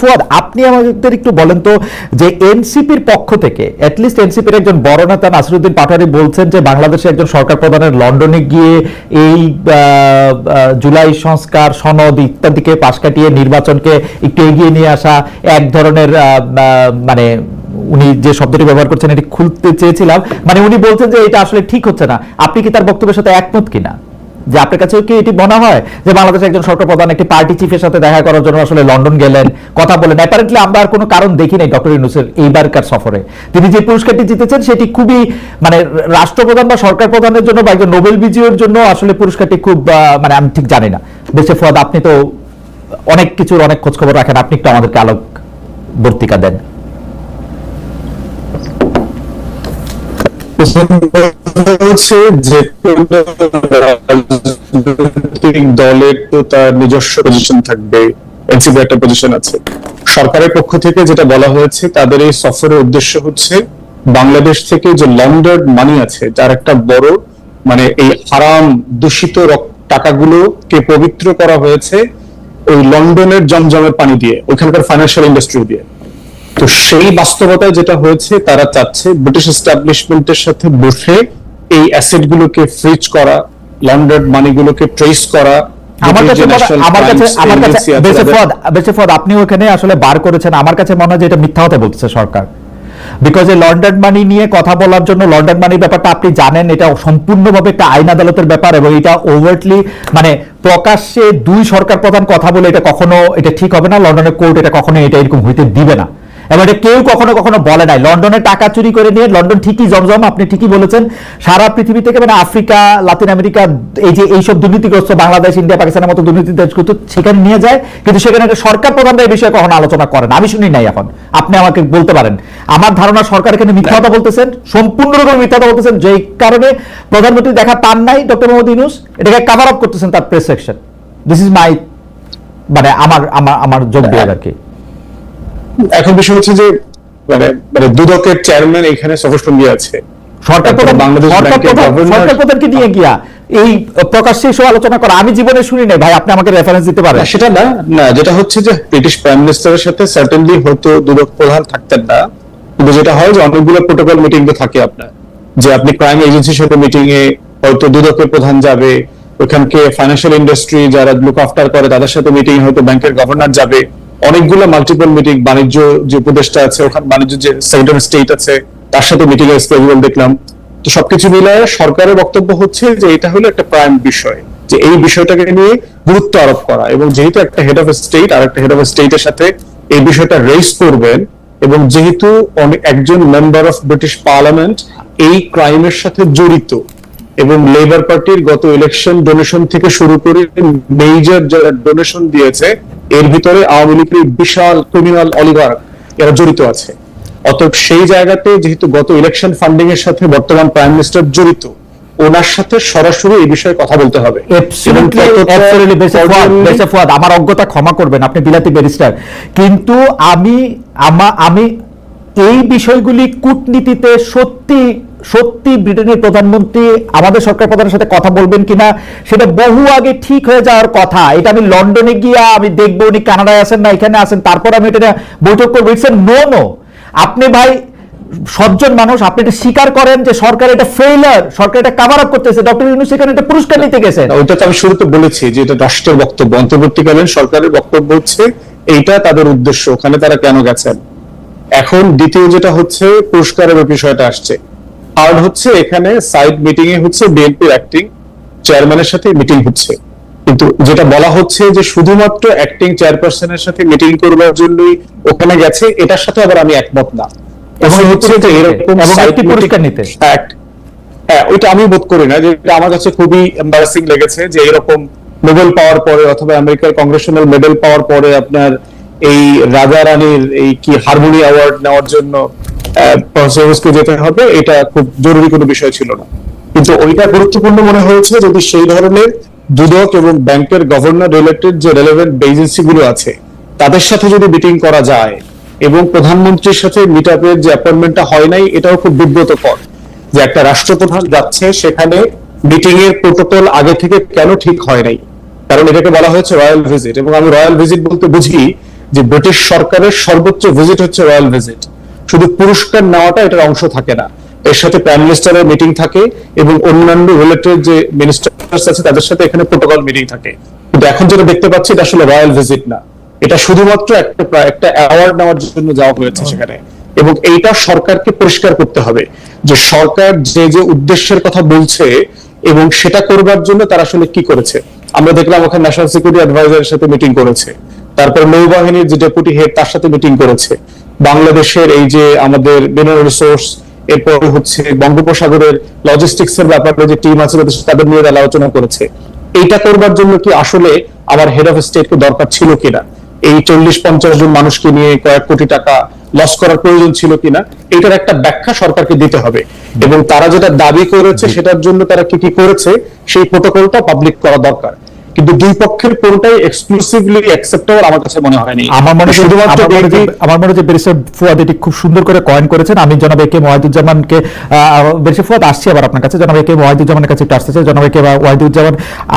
ফুয়াদ, আপনি আমাদের একটু বলেন তো যে এনসিপির পক্ষ থেকে অ্যাটলিস্ট এনসিপির একজন বড় নেতা নাসিরুদ্দিন পাটোয়ারি বলছেন যে বাংলাদেশে একজন সরকার প্রধানের লন্ডনে গিয়ে এই জুলাই সংস্কার সনদ ইত্যাদিকে পাশ কাটিয়ে নির্বাচনকে একটু এগিয়ে নিয়ে আসা, এক ধরনের মানে উনি যে শব্দটি ব্যবহার করছেন এটি খুলতে চেয়েছিলাম। মানে উনি বলছেন যে এটা আসলে ঠিক হচ্ছে না। আপনি কি তার বক্তব্যের সাথে একমত কিনা? যে আপনার কাছেও কি এটি মনে হয় যে বাংলাদেশের একজন সরকার প্রধান একটি পার্টি চিফের সাথে দেখা করার জন্য আসলে লন্ডন গেলেন, কথা বলেন? অ্যাপারেন্টলি আমরা আর কোনো কারণ দেখি নাই ডক্টর ইউনুসের এইবারকার সফরে। তিনি যে পুরস্কারটি জিতেছেন সেটি খুবই মানে রাষ্ট্রপ্রধান বা সরকার প্রধানের জন্য বা একজন নোবেল বিজয়ীর জন্য আসলে পুরস্কারটি খুব মানে আমি ঠিক জানি না। বেশি ফদ আপনি তো অনেক কিছুর অনেক খোঁজ খবর রাখেন। আপনি একটু আমাদেরকে আলোক বর্তিকা দেন। হচ্ছে যে দলের তো তার নিজস্ব পজিশন থাকবে একটা পজিশন আছে সরকারের পক্ষ থেকে যেটা বলা হয়েছে তাদের এই সফরের উদ্দেশ্য হচ্ছে বাংলাদেশ থেকে যে লন্ডার্ড মানি আছে যার একটা বড় মানে এই হারাম দূষিত টাকাগুলোকে পবিত্র করা হয়েছে ওই লন্ডনের জমজমের পানি দিয়ে, ওইখানকার ফাইন্যান্সিয়াল ইন্ডাস্ট্রি দিয়ে। তো সেই বাস্তবতায় যেটা হয়েছে তারা চাচ্ছে ব্রিটিশ এস্টাবলিশমেন্টের সাথে বসে এই অ্যাসেট গুলোকে ফ্রিজ করা লন্ডন মানিগুলোকে ট্রেস করা আমার কাছে British মনে- আমার কাছে আমার কাছে ফদ বেঁচে ফদ আপনি ওখানে আসলে বার করেছেন। আমার কাছে মনে হয় যে এটা মিথ্যা কথা সরকার। বিকজ এই লন্ডন মানি নিয়ে কথা বলার জন্য লন্ডন মানির ব্যাপারটা আপনি জানেন এটা সম্পূর্ণভাবে একটা আইন আদালতের ব্যাপার এবং এটা ওভারটলি মানে প্রকাশ্যে দুই সরকার প্রধান কথা বলে এটা কখনো এটা ঠিক হবে না লন্ডনের কোর্ট এটা কখনো এটা এরকম হইতে দিবে না। এবং এটা কেউ কখনো কখনো বলে নাই। লন্ডনে টাকা চুরি করে নিয়ে লন্ডন ঠিকই জমজম আপনি ঠিকই বলেছেন। সারা পৃথিবী থেকে মানে আফ্রিকা লাতিন আমেরিকা এই যে এইসব দুর্নীতিগ্রস্ত বাংলাদেশ ইন্ডিয়া পাকিস্তানের মতো দুর্নীতি দেশগুলো সেখানে নিয়ে যায়। কিন্তু সেখানে একটা সরকার প্রধানরা এই বিষয়ে কখনো আলোচনা করেন আমি শুনি নাই এখন। আপনি আমাকে বলতে পারেন। আমার ধারণা সরকার এখানে মিথ্যা কথা বলতেছেন সম্পূর্ণরূপে মিথ্যা কথা বলতেছেন। যেই কারণে প্রধানমন্ত্রী দেখা পান নাই ডক্টর মোহাম্মদ ইউনুস। এটাকে কাভার আপ করতেছেন তার press section this is my মানে আমার আমার আমার যোগ দিয়ে আর কি। এখন বিষয় হচ্ছে যে মানে মানে দুদকের চেয়ারম্যান এখানে সফরসঙ্গী আছে। সরকার তারপরে প্রধান বাংলাদেশ সরকার ব্যাংকের প্রধান গভর্নর- সরকার প্রধানকে নিয়ে গিয়া এই আলোচনা করা। আমি জীবনে শুনি নাই ভাই আপনি আমাকে রেফারেন্স দিতে পারেন। সেটা না না যেটা হচ্ছে যে ব্রিটিশ প্রাইম মিনিস্টারের সাথে সার্টেনলি হয়তো দুদক প্রধান থাকতেন না। কিন্তু যেটা হয় যে অনেকগুলো প্রোটোকল মিটিং তো থাকে আপনার। যে আপনি ক্রাইম এজেন্সির সাথে মিটিং এ হয়তো দুদকের প্রধান যাবে ওখানকে ফাইন্যান্সিয়াল ইন্ডাস্ট্রি যারা লুক আফটার করে তাদের সাথে মিটিং হয়তো ব্যাংকের গভর্নর যাবে। অনেকগুলো মাল্টিপল মিটিং বাণিজ্য যে উপদেষ্টা আছে, ওখানে বাণিজ্য যে সেক্রেটারি স্টেট আছে, তার সাথে মিটিং এর স্কেডিউল দেখলাম। তো সবকিছু মিলায় সরকারের বক্তব্য হচ্ছে যে এটা হলো একটা প্রাইম বিষয়, যে এই বিষয়টাকে নিয়ে গুরুত্ব আরোপ করা এবং যেহেতু একটা হেড অফ স্টেট আর একটা হেড অফ স্টেটের সাথে এই বিষয়টা রেজ করবেন এবং যেহেতু একজন মেম্বার অফ ব্রিটিশ পার্লামেন্ট এই ক্রাইমের সাথে জড়িত এবং লেবার পার্টির গত ইলেকশন ডোনেশন থেকে শুরু করে মেজর যারা ডোনেশন দিয়েছে এর ভিতরে আওয়ামী লীগের বিশাল ক্রিমিনাল অলিগার এরা জড়িত আছে। অতএব সেই জায়গাতে যেহেতু গত ইলেকশন ফান্ডিং এর সাথে বর্তমান প্রাইম মিনিস্টার জড়িত ওনার সাথে সরাসরি এই বিষয়ে কথা বলতে হবে। আমার অজ্ঞতা ক্ষমা করবেন আপনি বিলাতি ব্যারিস্টার। কিন্তু আমি আমি এই বিষয়গুলি কূটনীতিতে সত্যি সত্যি ব্রিটেনের প্রধানমন্ত্রী আমাদের সরকার প্রধানের সাথে কথা বলবেন কিনা, সেটা বহু আগে ঠিক হয়ে যাওয়ার কথা। এটা আমি লন্ডনে গিয়া আমি দেখব উনি কানাডায় আছেন না, এখানে আছেন, তারপর আমি এটা বৈঠক করব। ইটস নো নো আপনি ভাই, সজ্জন মানুষ, আপনি এটা স্বীকার করেন যে সরকার এটা ফেইলার সরকার এটা কাভার আপ করতেছে। ডক্টর ইউনুস এখানে একটা পুরস্কার নিতে গেছে ওইটা তো আমি শুরুতে বলেছি যে এটা রাষ্ট্রের বক্তব্য। অন্তর্বর্তীকালীন সরকারের বক্তব্য হচ্ছে, এইটা তাদের উদ্দেশ্য, ওখানে তারা কেন গেছেন? এখন দ্বিতীয় যেটা হচ্ছে, পুরস্কারের বিষয়টা আসছে। থার্ড হচ্ছে এখানে সাইড মিটিং এ হচ্ছে বিএনপির অ্যাক্টিং চেয়ারম্যানের সাথে মিটিং হচ্ছে। কিন্তু যেটা বলা হচ্ছে যে শুধুমাত্র অ্যাক্টিং চেয়ারপারসনের সাথে মিটিং করবার জন্যই ওখানে গেছে এটার সাথে আবার আমি একমত না। এবং হচ্ছে যে এরকম এবং side একটি নিতে। হ্যাঁ, ওইটা আমি বোধ করি না যে এটা আমার কাছে খুবই এম্বারাসিং লেগেছে যে এরকম নোবেল পাওয়ার পরে অথবা আমেরিকার কংগ্রেশনাল মেডেল পাওয়ার পরে আপনার এই রাজা রানীর এই কি হারমোনি অ্যাওয়ার্ড নেওয়ার জন্য প্রফেসরকে যেতে হবে, এটা খুব জরুরি কোনো বিষয় ছিল না। কিন্তু ওইটা গুরুত্বপূর্ণ মনে হয়েছে যদি সেই ধরনের দুদক এবং ব্যাংকের গভর্নর রিলেটেড যে রেলেভেন্ট এজেন্সি গুলো আছে, তাদের সাথে যদি মিটিং করা যায় এবং প্রধানমন্ত্রীর সাথে মিট আপের যে অ্যাপয়েন্টমেন্টটা হয় নাই, এটাও খুব বিব্রতকর যে একটা রাষ্ট্রপ্রধান যাচ্ছে সেখানে মিটিং এর প্রোটোকল আগে থেকে কেন ঠিক হয় নাই। কারণ এটাকে বলা হয়েছে রয়্যাল ভিজিট এবং আমি রয়্যাল ভিজিট বলতে বুঝি যে ব্রিটিশ সরকারের সর্বোচ্চ ভিজিট হচ্ছে রয়্যাল ভিজিট শুধু পুরস্কার নেওয়াটা এটার অংশ থাকে না। এর সাথে প্রাইম মিনিস্টারের মিটিং থাকে এবং অন্যান্য রিলেটেড যে মিনিস্টার্স আছে তাদের সাথে এখানে প্রোটোকল মিটিং থাকে। কিন্তু এখন যেটা দেখতে পাচ্ছি এটা আসলে রয়্যাল ভিজিট না। এটা শুধুমাত্র একটা একটা অ্যাওয়ার্ড নেওয়ার জন্য যাওয়া হয়েছে সেখানে। এবং এইটা সরকারকে পরিষ্কার করতে হবে যে সরকার যে যে উদ্দেশ্যের কথা বলছে এবং সেটা করবার জন্য তারা আসলে কি করেছে। আমরা দেখলাম ওখানে ন্যাশনাল সিকিউরিটি অ্যাডভাইজারের সাথে মিটিং করেছে। তারপর নৌবাহিনীর যে ডেপুটি হেড তার সাথে মিটিং করেছে। বাংলাদেশের এই যে আমাদের মিনারেল রিসোর্স এরপর হচ্ছে বঙ্গোপসাগরের লজিস্টিক্স এর ব্যাপারে যে টিম আছে তাদের নিয়ে আলোচনা করেছে। এইটা করবার জন্য কি আসলে আমার হেড অফ স্টেটকে দরকার ছিল কিনা? এই চল্লিশ পঞ্চাশ জন মানুষকে নিয়ে কয়েক কোটি টাকা লস করার প্রয়োজন ছিল কিনা? এটার একটা ব্যাখ্যা সরকারকে দিতে হবে। এবং তারা যেটা দাবি করেছে সেটার জন্য তারা কি কি করেছে, সেই প্রোটোকলটা পাবলিক করা দরকার। কিন্তু দুই পক্ষের কোনটাই এক্সক্লুসিভলি অ্যাকসেপ্টেবল আমার কাছে মনে হয়নি। আমার মনে হয় শুধুমাত্র আমার মনে হয় যে ফুয়াদ এটি খুব সুন্দর করে কয়েন করেছেন। আমি জনাব একে ওয়াহিদুজ্জামানকে আহ, ব্যারিস্টার ফুয়াদ আসছি আবার আপনার কাছে। জনাব একে ওয়াহিদুজ্জামানের কাছে একটু আসতে চাই। জনাব একে ওয়াহিদুজ্জামান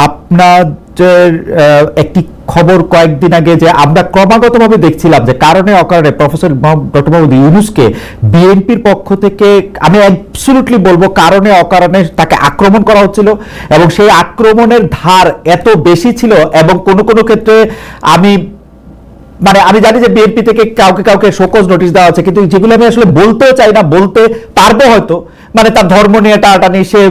আপনার আহ, একটি খবর কয়েকদিন আগে যে আমরা ক্রমাগতভাবে দেখছিলাম যে কারণে অকারণে প্রফেসর ডক্টর মোহাম্মদ ইউনুসকে বিএনপির পক্ষ থেকে আমি অ্যাবসলিউটলি বলব কারণে অকারণে তাকে আক্রমণ করা হচ্ছিল এবং সেই আক্রমণের ধার এত বেশি ছিল এবং কোনো কোনো ক্ষেত্রে আমি মানে আমি জানি যে বিএনপি থেকে কাউকে কাউকে শোকজ নোটিশ দেওয়া আছে কিন্তু যেগুলো আমি আসলে বলতেও চাই না বলতে পারব হয়তো মানে তার ধর্ম নিয়ে টাটানি সে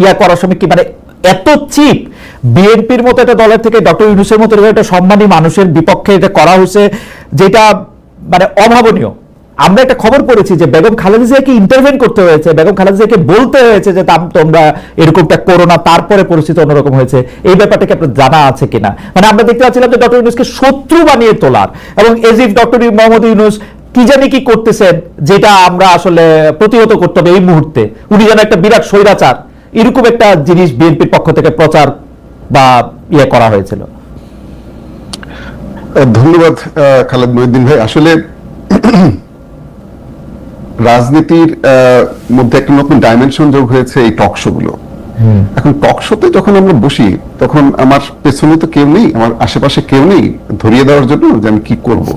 ইয়া করার সময় কি মানে এত চিপ বিএনপির মতো একটা দলের থেকে ডক্টর ইউনুসের মতো একটা সম্মানী মানুষের বিপক্ষে এটা করা হয়েছে, যেটা মানে অভাবনীয়। আমরা একটা খবর পড়েছি যে বেগম খালেদা জিয়াকে ইন্টারভেন করতে হয়েছে, বেগম খালেদা জিয়াকে বলতে হয়েছে যে তাম- তোমরা এরকমটা করো না, তারপরে পরিস্থিতি অন্যরকম হয়েছে। এই ব্যাপারটা কি আপনার জানা আছে কিনা? মানে আমরা দেখতে পাচ্ছিলাম যে ডক্টর ইউনুসকে শত্রু বানিয়ে তোলার এবং এজিফ ডক্টর মোহাম্মদ ইউনুস কি জানি কি করতেছেন, যেটা আমরা আসলে প্রতিহত করতে হবে এই মুহূর্তে। উনি যেন একটা বিরাট স্বৈরাচার, এরকম একটা জিনিস বিএনপির পক্ষ থেকে প্রচার বা ইয়ে করা হয়েছিল। ধন্যবাদ খালেদ মহিউদ্দিন ভাই। আসলে রাজনীতির মধ্যে একটা নতুন ডাইমেনশন যোগ হয়েছে এই টক শো গুলো। এখন টক শোতে যখন আমরা বসি তখন আমার পেছনে তো কেউ নেই আমার আশেপাশে কেউ নেই ধরিয়ে দেওয়ার জন্য যে আমি কি করব।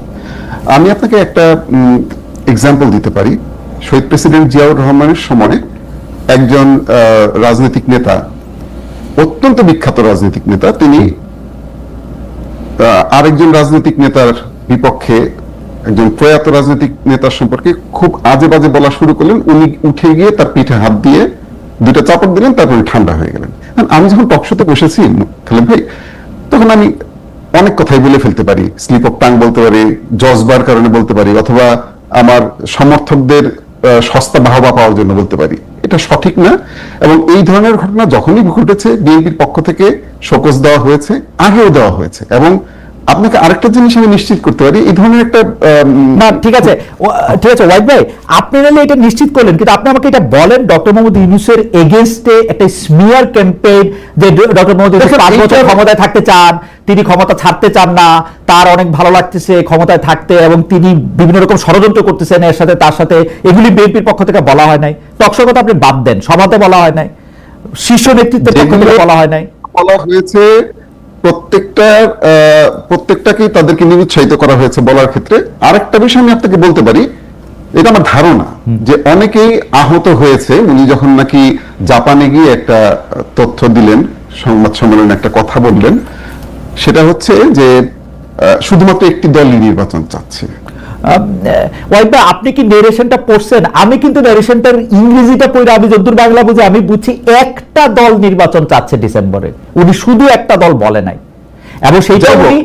আমি আপনাকে একটা এক্সাম্পল দিতে পারি। শহীদ প্রেসিডেন্ট জিয়াউর রহমানের সময় একজন আহ, রাজনৈতিক নেতা অত্যন্ত বিখ্যাত রাজনৈতিক নেতা, তিনি আরেকজন রাজনৈতিক নেতার বিপক্ষে একজন প্রয়াত রাজনৈতিক নেতার সম্পর্কে খুব আজে বাজে বলা শুরু করলেন। উনি উঠে গিয়ে তার পিঠে হাত দিয়ে দুটো চাপড় দিলেন, তারপরে ঠান্ডা হয়ে গেলেন। আমি যখন টকশোতে বসেছি খালেদ ভাই, তখন আমি অনেক কথাই বলে ফেলতে পারি। স্লিপ অফ টাং বলতে পারি জজবার কারণে বলতে পারি, অথবা আমার সমর্থকদের সস্তা বাহবা পাওয়ার জন্য বলতে পারি। এটা সঠিক না, এবং এই ধরনের ঘটনা যখনই ঘটেছে, বিএনপির পক্ষ থেকে শোকজ দেওয়া হয়েছে, আগেও দেওয়া হয়েছে, এবং আপনাকে আরেকটা জিনিস আমি নিশ্চিত করতে পারি এই ধরনের একটা না ঠিক আছে। ঠিক আছে ওয়াইট ভাই আপনি নাহলে এটা নিশ্চিত করলেন কিন্তু আপনি আমাকে এটা বলেন ডক্টর মোহাম্মদ ইউনুসের এগেনস্টে একটা স্মিয়ার ক্যাম্পেইন যে ডক্টর মোহাম্মদ ইউনুস পাঁচ বছর ক্ষমতায় থাকতে চান তিনি ক্ষমতা ছাড়তে চান না তার অনেক ভালো লাগতেছে ক্ষমতায় থাকতে এবং তিনি বিভিন্ন রকম ষড়যন্ত্র করতেছেন এর সাথে তার সাথে এগুলি বিএনপির পক্ষ থেকে বলা হয় নাই। টকশোর কথা আপনি বাদ দেন সভাতে বলা হয় নাই। শীর্ষ নেতৃত্বের পক্ষ থেকে বলা হয় নাই। বলা হয়েছে প্রত্যেকটা প্রত্যেকটাকেই তাদেরকে নিরুৎসাহিত করা হয়েছে বলার ক্ষেত্রে। আরেকটা বিষয় আমি আপনাকে বলতে পারি এটা আমার ধারণা যে অনেকেই আহত হয়েছে। উনি যখন নাকি জাপানে গিয়ে একটা তথ্য দিলেন সংবাদ সম্মেলনে একটা কথা বললেন সেটা হচ্ছে যে শুধুমাত্র একটি দলই নির্বাচন চাচ্ছে। ওয়াইফ আপনি কি নেরেশনটা পড়ছেন? আমি কিন্তু নেরেশনটার ইংরেজিটা পড়ে আমি যদ্দূর বাংলা বুঝি আমি বুঝছি একটা দল নির্বাচন চাচ্ছে ডিসেম্বরে। উনি শুধু একটা দল বলে নাই। এবং সেইটা উনি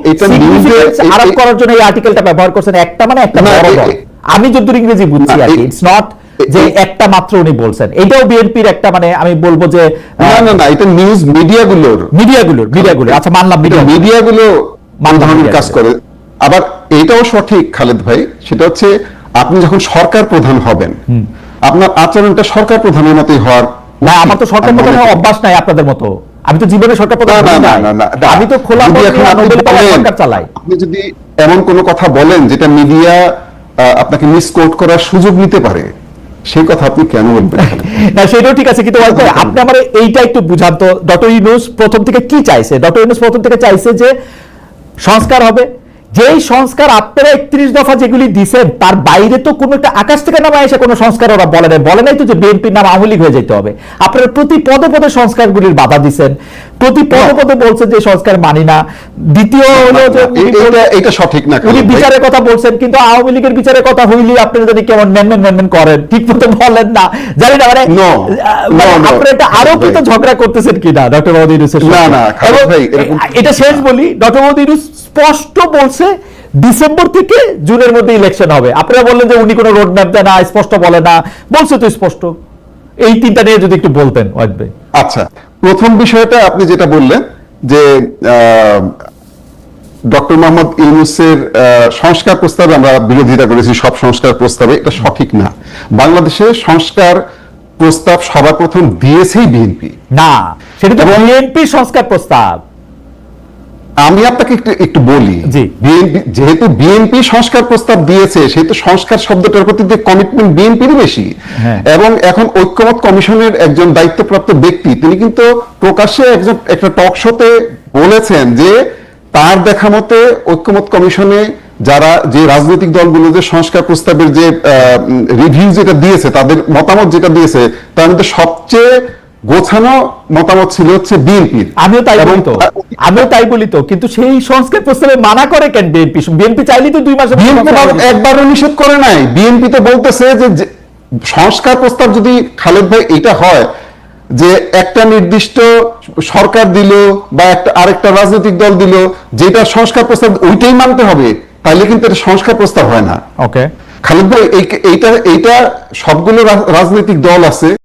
আরোপ করার জন্য এই আর্টিকেলটা ব্যবহার করছেন। একটা মানে একটা বড় দল। আমি যদ্দূর ইংরেজি বুঝছি আর ইটস নট যে একটা মাত্র উনি বলছেন। এটাও বিএনপির একটা মানে আমি বলব যে না না না এটা নিউজ মিডিয়াগুলোর মিডিয়াগুলোর মিডিয়াগুলো আচ্ছা মানলাম মিডিয়া মিডিয়াগুলো মানলাম কাজ করে। আবার এইটাও সঠিক খালেদ ভাই সেটা হচ্ছে আপনি যখন সরকার প্রধান হবেন আপনার আচরণটা সরকার প্রধানের মতোই হওয়ার না আমার তো সরকার আমি মনে। অভ্যাস নাই আপনাদের মতো। আমি তো জীবনে সরকার প্রধান না, না, না, না, না, আমি তো খোলা সরকার চালাই। আপনি যদি এমন কোন কথা বলেন যেটা মিডিয়া আপনাকে মিসকোট করার সুযোগ নিতে পারে সেই কথা আপনি কেন বলবেন? না সেটাও ঠিক আছে কিন্তু আপনি আমার এইটা একটু বুঝান তো। ডক্টর ইউনুস প্রথম থেকে কি চাইছে? ডক্টর ইউনুস প্রথম থেকে চাইছে যে সংস্কার হবে। যেই সংস্কার আপনারা একত্রিশ দফা যেগুলি দিচ্ছেন তার বাইরে তো কোনো একটা আকাশ থেকে নামা এসে কোনো সংস্কার ওরা বলে নাই। বলে নাই তো যে বিএনপির নাম আওয়ামী লীগ হয়ে যেতে হবে। আপনারা প্রতি পদে পদে সংস্কারগুলির বাধা দিছেন। প্রতি পদে পদে বলছেন যে সংস্কার মানি না। দ্বিতীয় হলো যে এটা সঠিক না উনি বিচারের কথা বলছেন কিন্তু আওয়ামী লীগের বিচারের কথা হইলে আপনারা যদি কেমন করেন ঠিক মতো বলেন না। জানি না মানে মানে কিন্তু ঝগড়া করতেছেন কিনা ডক্টর মোহাম্মদ ইউনুসের না, না, এটা শেষ বলি ডক্টর মোহাম্মদ ইউনুস স্পষ্ট বলছে ডিসেম্বর থেকে জুনের মধ্যে ইলেকশন হবে। আপনারা বললেন যে উনি কোনো রোড ম্যাপ দেয় না স্পষ্ট বলে না। বলছে তো স্পষ্ট। এই তিনটা নিয়ে যদি একটু বলতেন ভাই। আচ্ছা প্রথম বিষয়টা আপনি যেটা বললেন যে ডক্টর মোহাম্মদ ইউনুসের আহ, সংস্কার প্রস্তাবে আমরা বিরোধিতা করেছি সব সংস্কার প্রস্তাবে এটা সঠিক না। বাংলাদেশে সংস্কার প্রস্তাব সবার প্রথম দিয়েছেই বিএনপি। না সেটা তো বিএনপি সংস্কার প্রস্তাব। আমি আপনাকে একটু একটু বলি বিএনপি যেহেতু বিএনপি সংস্কার প্রস্তাব দিয়েছে সেহেতু সংস্কার শব্দটার প্রতি যে কমিটমেন্ট বিএনপির বেশি হ্যাঁ। এবং এখন ঐক্যমত কমিশনের একজন দায়িত্বপ্রাপ্ত ব্যক্তি তিনি কিন্তু প্রকাশ্যে একজন একটা টক শোতে বলেছেন যে তার দেখা মতে ঐক্যমত কমিশনে যারা যে রাজনৈতিক দলগুলো যে সংস্কার প্রস্তাবের যে রিভিউ যেটা দিয়েছে তাদের মতামত যেটা দিয়েছে তার মধ্যে সবচেয়ে গোছানো মতামত ছিল হচ্ছে বিএনপির। আমিও তাই বলি তো। আমিও তাই বলি তো। কিন্তু সেই সংস্কার প্রস্তাবে মানা করে কেন বিএনপি? বিএনপি চাইলেই তো দুই মধ্যে বিএনপি একবারও নিষেধ করে নাই। বিএনপি তো বলতেছে যে সংস্কার প্রস্তাব যদি খালেদ ভাই এটা হয় যে একটা নির্দিষ্ট সরকার দিল বা একটা আরেকটা রাজনৈতিক দল দিল যেটা সংস্কার প্রস্তাব ওইটাই মানতে হবে তাহলে কিন্তু এটা সংস্কার প্রস্তাব হয় না। ওকে খালেদ ভাই এই- এইটা এইটা সবগুলো রাজ- রাজনৈতিক দল আছে।